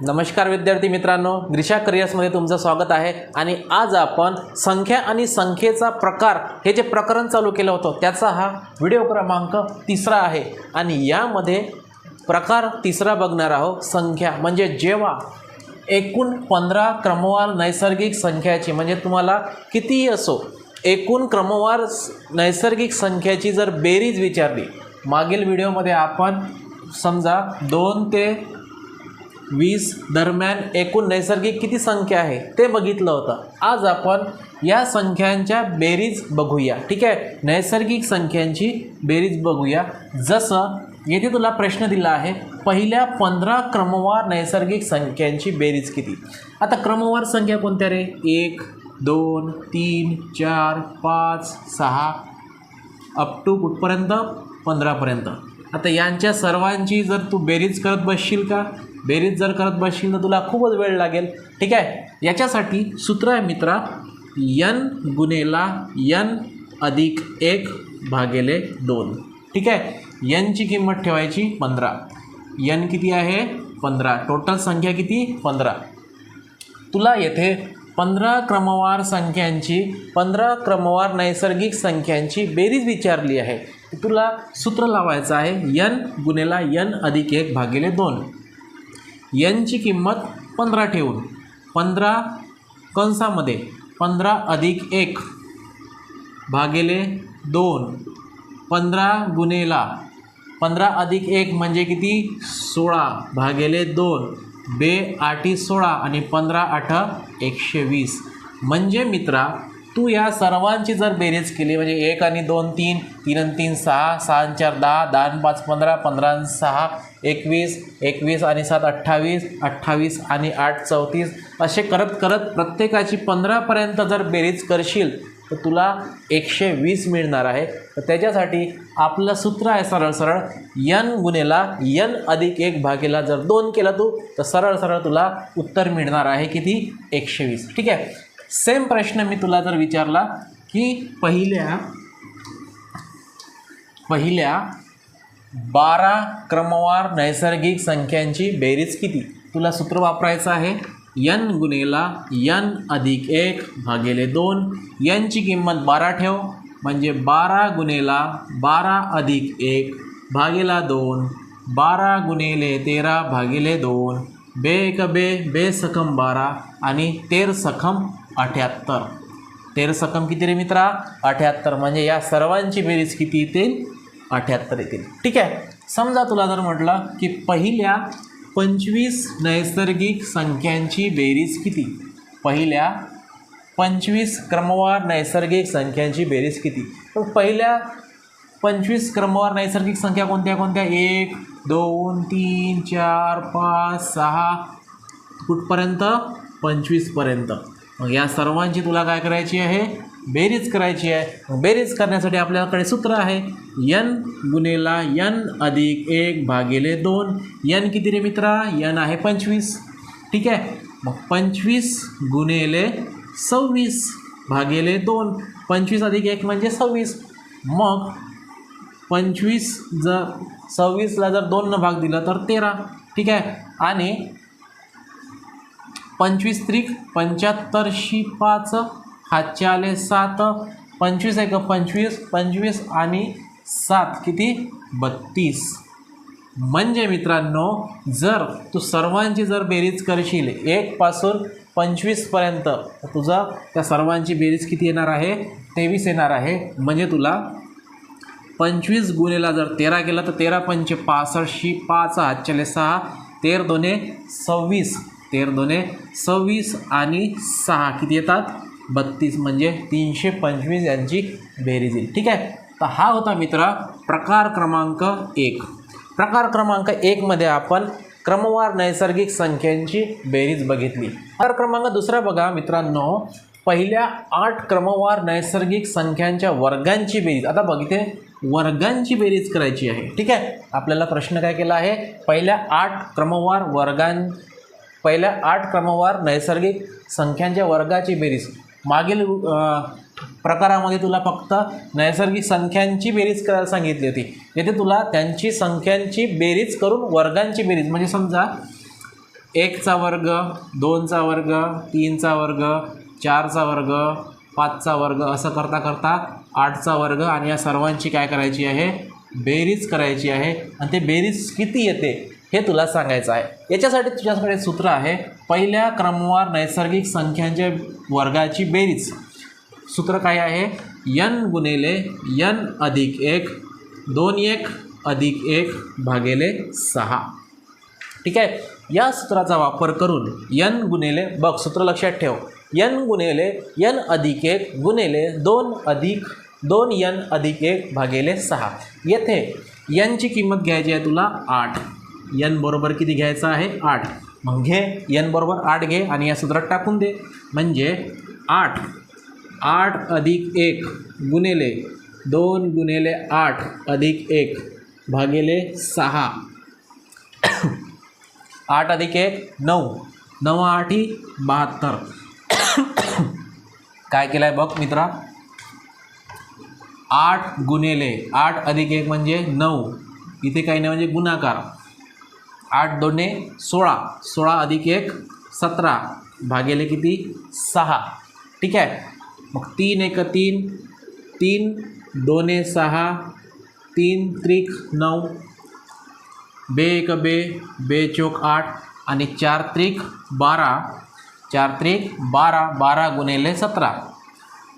नमस्कार विद्यार्थी मित्रांनो ग्रिशा करिअर्समध्ये तुमचं स्वागत आहे. आणि आज आपण संख्या आणि संख्येचा प्रकार हे जे प्रकरण चालू केलं होतं त्याचा हा व्हिडिओ क्रमांक तिसरा आहे. आणि यामध्ये प्रकार तिसरा बघणार आहोत संख्या. म्हणजे जेव्हा एकूण पंधरा क्रमवार नैसर्गिक संख्याची म्हणजे तुम्हाला कितीही असो एकूण क्रमवार नैसर्गिक संख्याची जर बेरीज विचारली मागील व्हिडिओमध्ये आपण समजा दोन ते वीस दरम्यान एकूण नैसर्गिक किती संख्या आहे ते बघितलं होतं. आज आपण या संख्यांच्या बेरीज बघूया. ठीक आहे? नैसर्गिक संख्यांची बेरीज बघूया. जसं येथे तुला प्रश्न दिला आहे पहिल्या पंधरा क्रमवार नैसर्गिक संख्यांची बेरीज किती? आता क्रमवार संख्या कोणत्या रे? एक दोन तीन चार पाच सहा अप टू कुठपर्यंत? पंधरापर्यंत. आता यांच्या सर्वांची जर तू बेरीज करत बसशील का? बेरीज जर करत बसशील तर तुला खूपच वेळ लागेल. ठीक आहे? याच्यासाठी सूत्र आहे मित्रा यन गुणेला यन अधिक एक भागेले दोन. ठीक आहे? यनची किंमत ठेवायची पंधरा. यन किती आहे? पंधरा. टोटल संख्या किती? पंधरा. तुला येथे पंधरा क्रमवार संख्यांची पंधरा क्रमवार नैसर्गिक संख्यांची बेरीज विचारली आहे. तुला सूत्र लावायचं आहे यन गुणेला यन अधिक एक भागिले दोन. यनची किंमत पंधरा ठेवून पंधरा कंसामध्ये पंधरा अधिक एक भागेले दोन पंधरा गुणेला पंधरा अधिक एक म्हणजे किती? सोळा भागेले दोन बे आठी सोळा आणि पंधरा आठ एकशे वीस. म्हणजे मित्रा तू या सर्वांची जर बेरीज केली म्हणजे एक आणि दोन तीन तीन आणि तीन सहा सहा आणि चार दहा दहा आणि पाच पंधरा पंधरा आणि सहा एकवीस एकवीस आणि सात अठ्ठावीस अठ्ठावीस आणि आठ चौतीस असे करत करत प्रत्येकाची पंधरापर्यंत जर बेरीज करशील तर तुला एकशे वीस मिळणार आहे. तर त्याच्यासाठी आपलं सूत्र आहे सरळ सरळ यन गुणेला यन अधिक एक भागेला जर दोन केला तू तर सरळ सरळ तुला उत्तर मिळणार आहे किती? एकशे वीस. ठीक आहे? सेम प्रश्न मी तुला जर विचारला की पहिल्या पहिल्या बारा क्रमवार नैसर्गिक संख्यांची बेरीज किती? तुला सूत्र वापरायचं आहे. यन गुणेला यन अधिक एक भागेले दोन. यनची किंमत बारा ठेव. म्हणजे बारा गुणेला बारा अधिक एक भागेला दोन. बारा गुणेले तेरा भागेले दोन. बे एक बे बे सखम बारा आणि तेर सखम अठ्याहत्तर. तेर सकम किती रे मित्रा? अठ्याहत्तर. म्हणजे या सर्वांची बेरीज किती येतील? अठ्याहत्तर येतील. ठीक आहे. समजा तुला जर म्हटलं की पहिल्या पंचवीस नैसर्गिक संख्यांची बेरीज किती? पहिल्या पंचवीस क्रमवार नैसर्गिक संख्यांची बेरीज किती? तर पहिल्या पंचवीस क्रमवार नैसर्गिक संख्या कोणत्या कोणत्या? एक दोन तीन चार पाच सहा. कुठपर्यंत? पंचवीसपर्यंत. मग या सर्वांची तुला काय करायची आहे? बेरीज करायची आहे. बेरीज करण्यासाठी आपल्याकडे सूत्र आहे. यन गुणेला यन अधिक एक भागिले दोन. यन किती रे मित्रा? यन आहे पंचवीस. ठीक आहे? मग पंचवीस गुणेले सव्वीस भागिले दोन. पंचवीस अधिक एक म्हणजे सव्वीस. मग पंचवीस जर सव्वीसला जर दोननं भाग दिला तर तेरा. ठीक आहे? आणि पंचवीस त्रिक पंच्याहत्तरशी पाच हातचे आले सात पंचवीस एक पंचवीस पंचवीस आणि सात किती? बत्तीस. म्हणजे मित्रांनो जर तू सर्वांची जर बेरीज करशील एकपासून पंचवीसपर्यंत तुझा त्या सर्वांची बेरीज किती येणार आहे? तेवीस येणार आहे. म्हणजे तुला पंचवीस गुणेला जर तेरा केला तर तेरा पंचे पासष्टशी पाच हातच्याले सहा तेर दोने सव्वीस. तेर दोने सव्वीस आणि सहा. किती येतात? बत्तीस म्हणजे तीनशे पंचवीस यांची बेरीज येईल. ठीक आहे? तर हा होता मित्र प्रकार क्रमांक एक. प्रकार क्रमांक एकमध्ये आपण क्रमवार नैसर्गिक संख्यांची बेरीज बघितली. प्रकार क्रमांक दुसरा बघा मित्रांनो. पहिल्या आठ क्रमवार नैसर्गिक संख्यांच्या वर्गांची बेरीज. आता बघते वर्गांची बेरीज करायची आहे. ठीक आहे? आपल्याला प्रश्न काय केला आहे? पहिल्या आठ क्रमवार वर्गां पहिल्या आठ क्रमवार नैसर्गिक संख्यांच्या वर्गाची बेरीज. मागील प्रकारामध्ये तुला फक्त नैसर्गिक संख्यांची बेरीज करायला सांगितली होती. येथे तुला त्यांची संख्यांची बेरीज करून वर्गांची बेरीज म्हणजे समजा एकचा वर्ग दोनचा वर्ग तीनचा वर्ग चारचा वर्ग पाचचा वर्ग असं करता करता आठचा वर्ग आणि या सर्वांची काय करायची आहे? बेरीज करायची आहे. आणि ते बेरीज किती येते? हे तुला सांगायचं आहे. याच्यासाठी तुझ्याकडे सूत्र आहे पहिल्या क्रमवार नैसर्गिक संख्यांच्या वर्गाची बेरीज. सूत्र काय आहे? यन गुणिले यन अधिक एक दोन एक अधिक एक भागेले सहा. ठीक आहे? या सूत्राचा वापर करून यन गुणिले बघ सूत्र लक्षात ठेव. यन गुणिले यन अधिक एक गुणिले दोन अधिक दोन यन अधिक एक भागेले सहा. येथे यनची किंमत घ्यायची आहे तुला आठ. यन बरोबर किती घ्यायचं आहे? आठ. मग घे यन बरोबर आठ घे आणि या सूत्रात टाकून दे. म्हणजे आठ. आठ अधिक एक गुणेले दोन गुणेले आठ अधिक एक भागेले सहा. आठ अधिक एक नऊ. नऊ आठी बहात्तर. काय केलं आहे बघ मित्रा? आठ गुणेले आठ अधिक एक म्हणजे नऊ. इथे काही नाही म्हणजे गुणाकार. आठ दोने सोळा सोळा अधिक एक सतरा. भागेले किती? सहा. ठीक आहे? मग तीन एक तीन तीन दोने सहा तीन त्रिक नऊ. बे एक बे बे चोक आठ आणि चार त्रिक बारा. चार त्रिक बारा बारा गुणेले सतरा.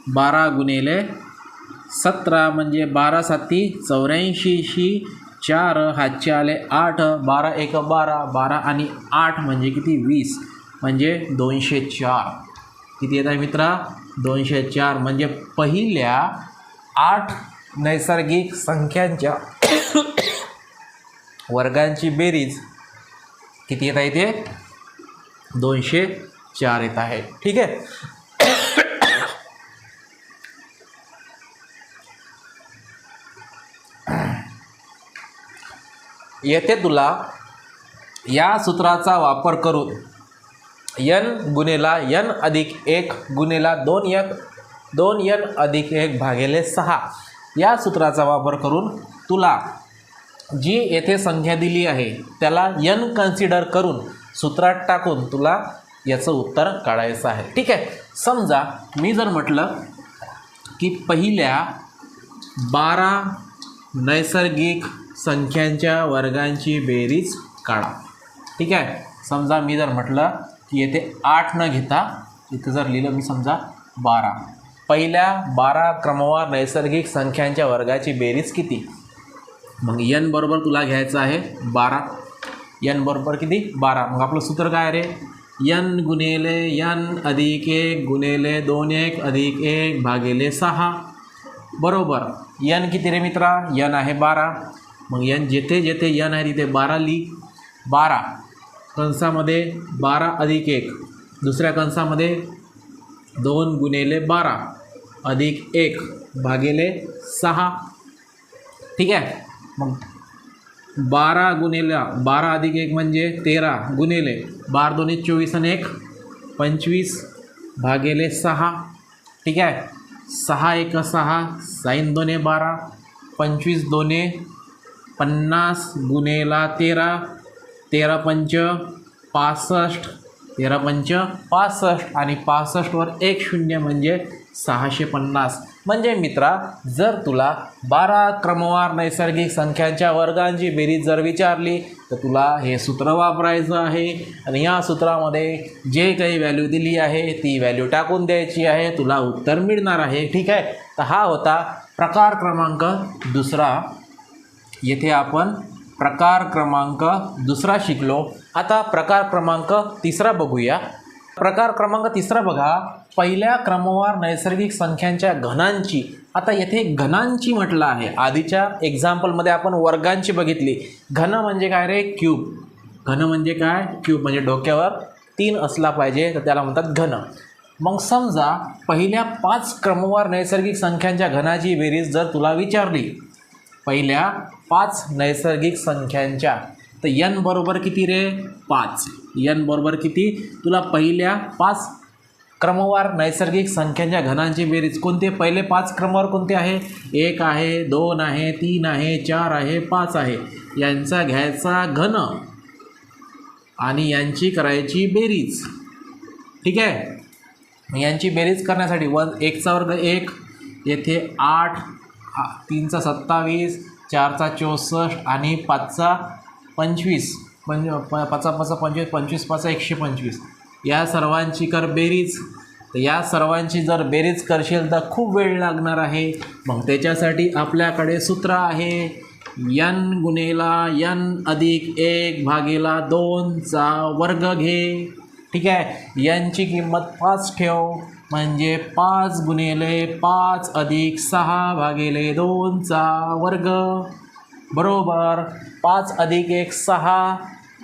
बारा गुणेले सतरा म्हणजे बारा साती चौऱ्याऐंशीशी चार हातचे आले आठ बारा एक बारा बारा आणि आठ म्हणजे किती? वीस. म्हणजे दोनशे चार. किती येत आहे मित्रा? दोनशे चार. म्हणजे पहिल्या आठ नैसर्गिक संख्यांच्या वर्गांची बेरीज किती येत आहे ते दोनशे चार येत आहे. ठीक आहे? येथे तुला या सूत्राचा वापर करून यन गुणेला यन अधिक एक गुणेला दोन एक दोन यन अधिक एक भागेले सहा. या सूत्राचा वापर करून तुला जी येथे संख्या दिली आहे त्याला यन कन्सिडर करून सूत्रात टाकून तुला याचं उत्तर काढायचं आहे. ठीक आहे? समजा मी जर म्हटलं की पहिल्या बारा नैसर्गिक संख्यांच्या वर्गांची बेरीज काढा. ठीक आहे? समजा मी जर म्हटलं की येथे आठ न घेता इथं जर लिहिलं मी समजा बारा. पहिल्या बारा क्रमवार नैसर्गिक संख्यांच्या वर्गाची बेरीज किती? मग यन बरोबर तुला घ्यायचं आहे बारा. यन बरोबर किती? बारा. मग आपलं सूत्र काय रे? यन गुणेले यन अधिक एक गुणेले दोन एक अधिक एक भागेले सहा. बरोबर. यन किती रे मित्रा? यन आहे बारा. मग यन जेथे जेथे यन आहे तिथे बारा ली बारा. कंसामध्ये बारा अधिक एक. दुसऱ्या कंसामध्ये दोन गुणेले बारा अधिक एक भागेले सहा. ठीक आहे? मग बारा गुणेला बारा अधिक एक म्हणजे तेरा गुणेले बारा दोन्ही चोवीस आणि एक पंचवीस भागेले सहा. ठीक आहे? सहा एक सहा साईन दोने बारा पंचवीस दोने पन्नास गुणेला तेरा तेरा पंच पासष्ट तेरा पंच पासष्ट आणि पासष्टवर एक शून्य म्हणजे सहाशे पन्नास. म्हणजे मित्रा जर तुला बारा क्रमवार नैसर्गिक संख्यांच्या वर्गांची बेरीज जर विचारली तर तुला हे सूत्र वापरायचं आहे. आणि या सूत्रामध्ये जे काही व्हॅल्यू दिली आहे ती व्हॅल्यू टाकून द्यायची आहे. तुला उत्तर मिळणार आहे. ठीक आहे? तर हा होता प्रकार क्रमांक दुसरा. येथे आपण प्रकार क्रमांक दुसरा शिकलो. आता प्रकार क्रमांक तिसरा बघूया. प्रकार क्रमांक तिसरा बघा. पहिल्या क्रमवार नैसर्गिक संख्यांच्या घनांची. आता येथे घनांची म्हटलं आहे. आधीच्या एक्झाम्पलमध्ये आपण वर्गांची बघितली. घन म्हणजे काय रे? क्यूब घन म्हणजे काय? क्यूब म्हणजे डोक्यावर. तीन असला पाहिजे तर त्याला म्हणतात घन. मग समजा पहिल्या पाच क्रमवार नैसर्गिक संख्यांच्या घनाची बेरीज जर तुला विचारली पहिल्या पाच नैसर्गिक संख्यांच्या. तर यन बरोबर किती रे? पाच. यन बरोबर किती? तुला पहिल्या पाच क्रमवार नैसर्गिक संख्यांच्या घनांची बेरीज कोणते? पहिले पाच क्रमवार कोणते आहे? एक आहे दोन आहे तीन आहे चार आहे पाच आहे. यांचा घ्यायचा घन आणि यांची करायची बेरीज. ठीक आहे? यांची बेरीज करण्यासाठी वन एकचा वर्ग एक येथे आठ तीनचा सत्तावीस चारचा चौसष्ट आणि पाचचा पंचवीस पंच प पाचा पाचा पंचवीस पंचवीस पाचा एकशे पंचवीस. या सर्वांची कर बेरीज. तर या सर्वांची जर बेरीज करशील तर खूप वेळ लागणार आहे. मग त्याच्यासाठी आपल्याकडे सूत्र आहे. यन गुणेला यन अधिक एक भागेला दोनचा वर्ग घे. ठीक आहे? यांची किंमत पाच ठेव. म्हणजे पाच गुणिले पाच अधिक सहा भागिले दोनचा वर्ग. बरोबर? पाच अधिक एक सहा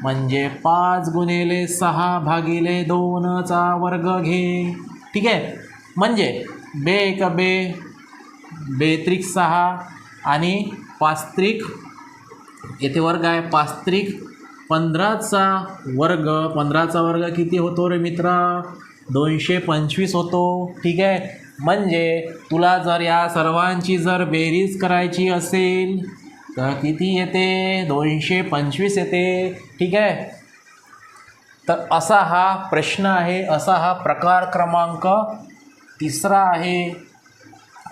म्हणजे पाच गुणिले सहा भागिले दोनचा वर्ग घे. ठीक आहे? म्हणजे बे एक बे बेत्रिक सहा आणि पास्त्रिक येथे वर्ग आहे पास्त्रिक पंधराचा वर्ग. पंधराचा वर्ग किती होतो रे मित्रा? दोनशे पंचवीस होतो. ठीक आहे? म्हणजे तुला जर या सर्वांची जर बेरीज करायची असेल तर किती येते? दोनशे पंचवीस येते. ठीक आहे? तर असा हा प्रश्न आहे. असा हा प्रकार क्रमांक तिसरा आहे.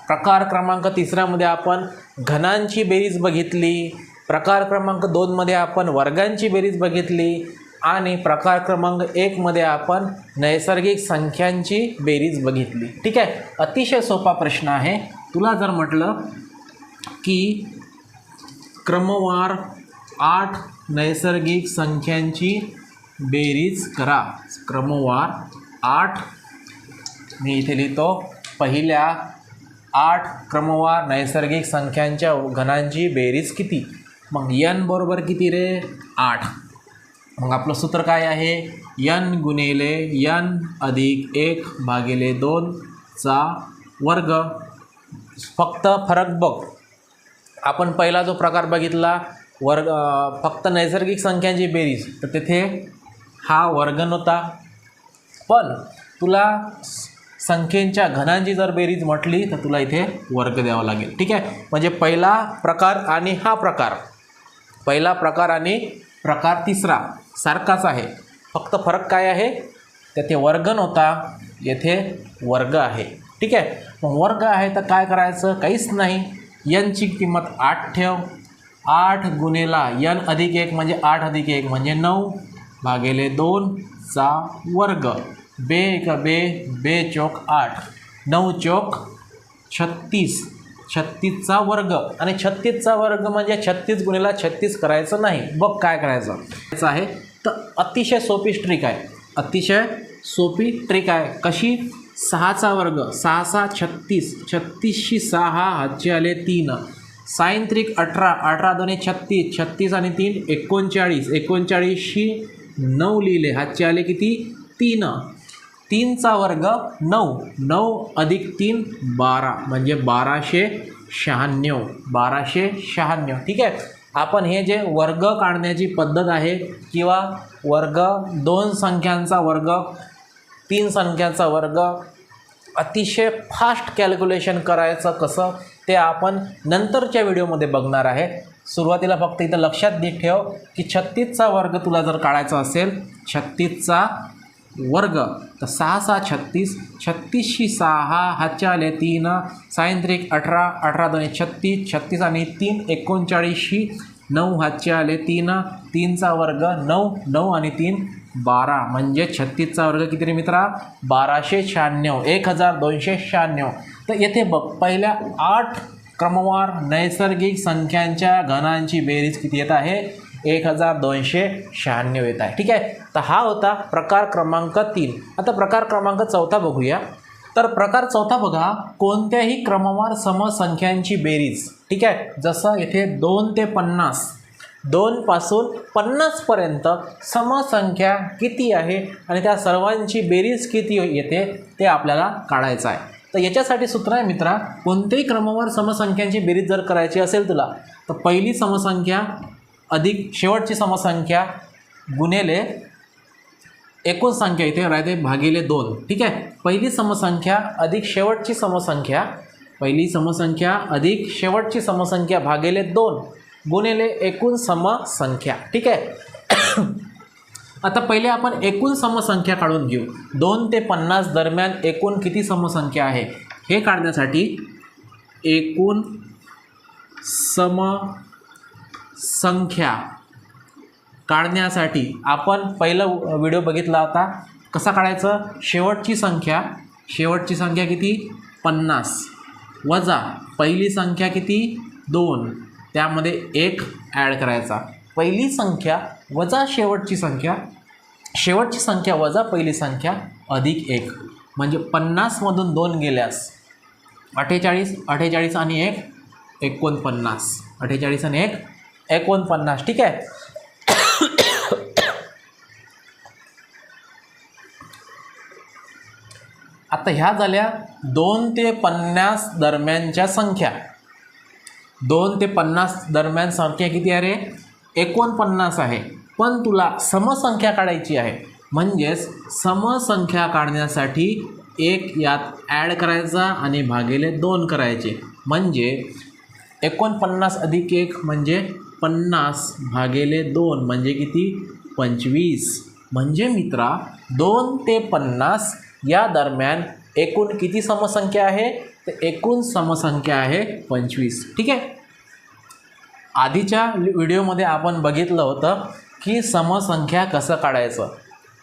प्रकार क्रमांक तिसऱ्यामध्ये आपण घनांची बेरीज बघितली. प्रकार क्रमांक दोनमध्ये आपण वर्गांची बेरीज बघितली. आणि प्रकार क्रमांक एकमध्ये आपण नैसर्गिक संख्यांची बेरीज बघितली. ठीक आहे? अतिशय सोपा प्रश्न आहे. तुला जर म्हटलं की क्रमवार आठ नैसर्गिक संख्यांची बेरीज करा. क्रमवार आठ मी इथे लिहितो पहिल्या आठ क्रमवार नैसर्गिक संख्यांच्या घनांची बेरीज किती? मग यन बरोबर किती रे? आठ. मग आपलं सूत्र काय आहे? यन गुणिले यन अधिक एक भागिले दोनचा वर्ग. फक्त फरक बघ. आपण पहिला जो प्रकार बघितला वर्ग फक्त नैसर्गिक संख्यांची बेरीज तर तेथे हा वर्ग नव्हता. पण तुला स- संख्येच्या घनांची जर बेरीज म्हटली तर तुला इथे वर्ग द्यावा लागेल. ठीक आहे? म्हणजे पहिला प्रकार आणि हा प्रकार. पहिला प्रकार आणि प्रकार तिसरा. सारखाच आहे. फक्त फरक काय आहे? तेथे वर्ग नव्हता येथे वर्ग आहे. ठीक आहे? मग वर्ग आहे तर काय करायचं? काहीच नाही. यनची किंमत आठ ठेव. आठ गुणेला यन अधिक एक म्हणजे आठ अधिक एक म्हणजे नऊ भागेले दोनचा वर्ग. बे एक बे बे चौक आठ. नऊ चौक छत्तीस. छत्तीसचा वर्ग. आणि छत्तीसचा वर्ग म्हणजे छत्तीस गुणीला छत्तीस करायचं नाही. बघ काय करायचं. आहे तर अतिशय सोपी ट्रिक आहे. अतिशय सोपी ट्रिक आहे. कशी? सहाचा वर्ग. सहा सहा छत्तीस. छत्तीसशी सहा हातचे आले तीन. साईन त्रिक अठरा. अठरा दोन्ही छत्तीस. छत्तीस आणि तीन एकोणचाळीस. एकोणचाळीसशी नऊ लिहिले. हातचे आले किती? तीन. तीनचा वर्ग नऊ. नऊ अधिक तीन बारा. म्हणजे बाराशे शहाण्णव. बाराशे शहाण्णव. ठीक आहे? आपण हे जे वर्ग काढण्याची पद्धत आहे किंवा वर्ग दोन संख्यांचा वर्ग तीन संख्यांचा वर्ग अतिशय फास्ट कॅल्क्युलेशन करायचं कसं ते आपण नंतरच्या व्हिडिओमध्ये बघणार आहे. सुरुवातीला फक्त इथं लक्षात दे ठेव की छत्तीसचा वर्ग तुला जर काढायचा असेल छत्तीसचा वर्ग. तर सहा सहा छत्तीस. छत्तीसशी सहा हातच्या तीन. सायंत्रिक अठरा अठरा दोन छत्तीस. छत्तीस आणि तीन एकोणचाळीसशी नऊ हातचे आले तीन. तीनचा वर्ग नऊ नऊ आणि तीन बारा. म्हणजे छत्तीसचा वर्ग किती रे मित्रा? बाराशे शहाण्णव. एक हजार दोनशे शहाण्णव. तर येथे बघ पहिल्या आठ क्रमवार नैसर्गिक संख्यांच्या घनांची बेरीज किती येत आहे? एक हजार दोनशे शहाण्णव येत आहे. ठीक आहे? तर हा होता प्रकार क्रमांक तीन. आता प्रकार क्रमांक चौथा बघूया. तर प्रकार चौथा बघा कोणत्याही क्रमवार समसंख्यांची बेरीज. ठीक आहे? जसं येथे दोन ते पन्नास. दोनपासून पन्नासपर्यंत समसंख्या किती आहे आणि त्या सर्वांची बेरीज किती येते ते आपल्याला काढायचं आहे. तर याच्यासाठी सूत्र आहे मित्रा कोणत्याही क्रमवार समसंख्यांची बेरीज जर करायची असेल तुला तर पहिली समसंख्या अधिक शेवटची समसंख्या गुणेले एकूण संख्या इथे राहते भागिले दोन. ठीक आहे? पहिली समसंख्या अधिक शेवटची समसंख्या पहिली समसंख्या अधिक शेवटची समसंख्या भागिले दोन गुणेले एकूण समसंख्या. ठीक आहे? आता पहिले आपण एकूण समसंख्या काढून घेऊ. दोन ते पन्नास दरम्यान एकूण किती समसंख्या आहे? हे काढण्यासाठी एकूण संख्या काढण्यासाठी आपण पहिला व्हिडिओ बघितला होता कसा काढायचं? शेवटची संख्या. शेवटची संख्या किती? पन्नास. वजा पहिली संख्या किती? दोन. त्यामध्ये एक ॲड करायचा. पहिली संख्या वजा शेवटची संख्या. शेवटची संख्या वजा पहिली संख्या अधिक एक. म्हणजे पन्नासमधून दोन गेल्यास अठ्ठेचाळीस अठ्ठेचाळीस आणि एक एकोणपन्नास. अठ्ठेचाळीस आणि एक एकोणपन्नास ठीक आहे? आता ह्या झाल्या दोन ते पन्नास दरम्यानच्या संख्या. दोन ते पन्नास दरम्यान संख्या किती आहे रे? एकोणपन्नास आहे. पण तुला समसंख्या काढायची आहे. म्हणजेच समसंख्या काढण्यासाठी एक यात ॲड करायचा आणि भागिले दोन करायचे. म्हणजे एकोणपन्नास अधिक एक म्हणजे पन्नास भागेले दोन म्हणजे किती? पंचवीस. म्हणजे मित्रा दोन ते पन्नास या दरम्यान एकूण किती समसंख्या आहे? तर एकूण समसंख्या आहे पंचवीस. ठीक आहे? आधीच्या व्हिडिओमध्ये आपण बघितलं होतं की समसंख्या कसं काढायचं.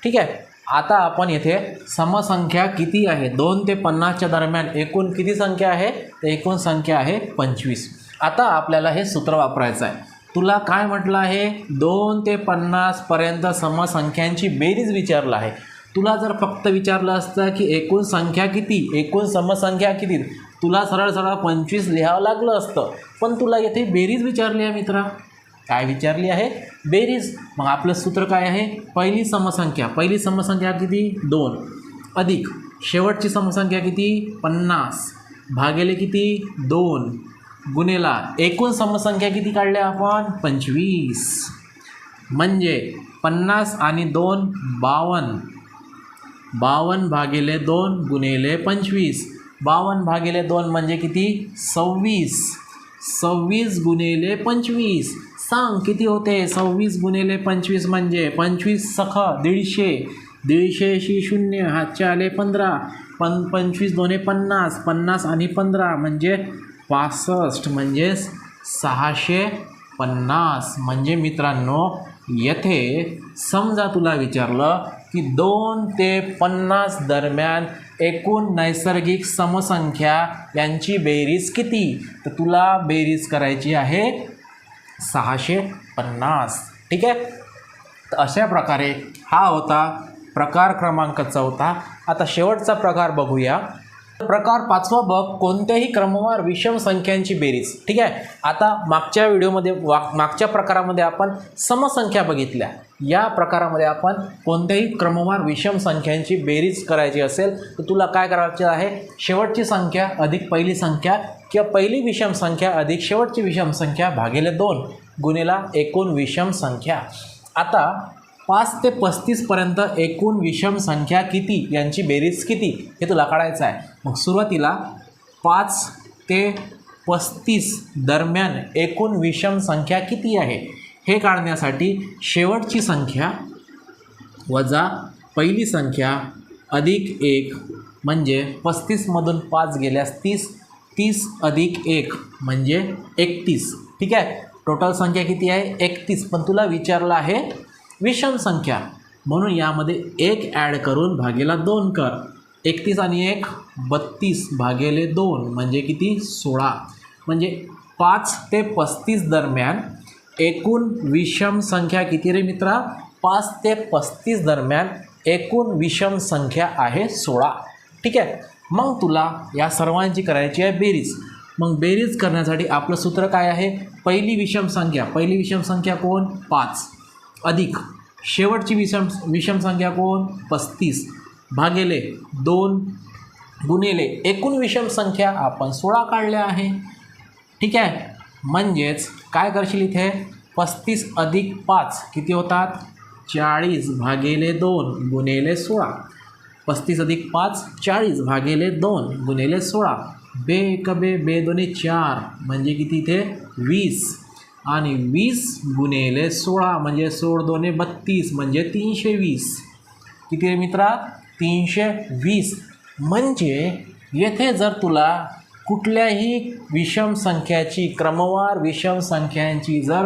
ठीक आहे? आता आपण येथे समसंख्या किती आहे? दोन ते पन्नासच्या दरम्यान एकूण किती संख्या आहे? तर एकूण संख्या आहे पंचवीस. आता आपल्याला हे सूत्र वापरायचं आहे. तुला काय म्हटलं आहे? दोन ते पन्नासपर्यंत समसंख्यांची बेरीज विचारलं आहे. तुला जर फक्त विचारलं असतं की एकूण संख्या किती एकूण समसंख्या किती तुला सरळ सरळ पंचवीस लिहावं लागलं असतं. पण तुला येथे बेरीज विचारली आहे मित्रा. काय विचारली आहे? बेरीज. मग आपलं सूत्र काय आहे? पहिली समसंख्या. पहिली समसंख्या किती? दोन. अधिक. शेवटची समसंख्या किती? पन्नास. भागेले किती? दोन. गुन्हेला एकूण समसंख्या किती काढल्या आपण? पंचवीस. म्हणजे पन्नास आणि दोन बावन्न बावन्न भागिले दोन गुणेले पंचवीस. बावन्न भागिले दोन म्हणजे किती? सव्वीस. सव्वीस गुणेले पंचवीस. सांग किती होते? सव्वीस गुणेले पंचवीस म्हणजे पंचवीस सख दीडशे. दीडशेशी शून्य हातचे आले पंधरा. पन पंचवीस दोन्ही पन्नास. पन्नास आणि पंधरा म्हणजे पासष्ट म्हणजे सहाशे पन्नास. म्हणजे मित्रांनो येथे समजा तुला विचारलं की दोन ते पन्नास दरम्यान एकूण नैसर्गिक समसंख्या यांची बेरीज किती? तर तुला बेरीज करायची आहे सहाशे पन्नास. ठीक आहे? तर अशा प्रकारे हा होता प्रकार क्रमांक चौथा. आता शेवटचा प्रकार बघूया. प्रकार पाचवा बघ कोणत्याही क्रमवार विषम संख्यांची बेरीज. ठीक आहे? आता मागच्या व्हिडिओमध्ये वा मागच्या प्रकारामध्ये आपण समसंख्या बघितल्या. या प्रकारामध्ये आपण कोणत्याही क्रमवार विषम संख्यांची बेरीज करायची असेल तर तुला काय करायचे आहे? शेवटची संख्या अधिक पहिली संख्या किंवा पहिली विषम संख्या अधिक शेवटची विषम संख्या भागिले दोन गुणेला एकूण विषम संख्या. आता पाच ते पस्तीसपर्यंत एकूण विषम संख्या किती? यांची बेरीज किती? हे तुला काढायचं आहे. मग सुरुवातीला पाच ते पस्तीस दरम्यान एकूण विषम संख्या किती आहे? हे काढण्यासाठी शेवटची संख्या वजा पहिली संख्या अधिक एक म्हणजे पस्तीसमधून पाच गेल्यास तीस तीस अधिक एक म्हणजे एकतीस. ठीक आहे? टोटल संख्या किती आहे? एकतीस. पण तुला विचारलं आहे विषम संख्या. म्हणून यामध्ये एक ॲड करून भागेला दोन कर. एकतीस आणि एक बत्तीस भागेले दोन म्हणजे किती? सोळा. म्हणजे पाच ते पस्तीस दरम्यान एकूण विषम संख्या किती रे मित्रा? पाच ते पस्तीस दरम्यान एकूण विषम संख्या आहे सोळा. ठीक आहे? मग तुला या सर्वांची करायची आहे बेरीज. मग बेरीज करण्यासाठी आपलं सूत्र काय आहे? पहिली विषम संख्या. पहिली विषम संख्या कोण? पाच. अधिक. शेवटची विषम विषम संख्या कोण? पस्तीस. भागेले दोन गुणिले एकूण विषम संख्या आपण सोळा काढल्या आहे. ठीक आहे? म्हणजेच काय करशील इथे? पस्तीस अधिक पाच किती होतात? चाळीस भागेले दोन गुणेले सोळा. पस्तीस अधिक पाच चाळीस भागेले दोन गुणेले सोळा. बे एक बे बे दोन्ही चार म्हणजे किती इथे? वीस. आणि वीस गुणेले सोळा म्हणजे सोळ दोने बत्तीस म्हणजे तीनशे वीस. किती आहे मित्रा? तीनशे वीस. म्हणजे येथे जर तुला कुठल्याही विषम संख्याची क्रमवार विषम संख्यांची जर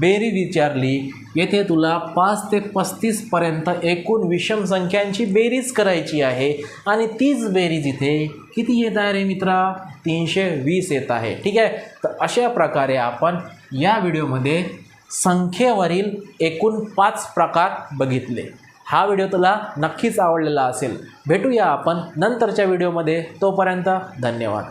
बेरी विचारली येथे तुला पाच ते पस्तीसपर्यंत एकूण विषम संख्यांची बेरीज करायची आहे आणि तीच बेरीज इथे किती येत आहे रे मित्रा? तीनशे वीस येत आहे. ठीक आहे? तर अशा प्रकारे आपण या व्हिडिओमध्ये संख्येवरील एकूण पाच प्रकार बघितले. हा व्हिडिओ तुला नक्कीच आवडलेला असेल. भेटूया आपण नंतरच्या व्हिडिओमध्ये. तोपर्यंत धन्यवाद.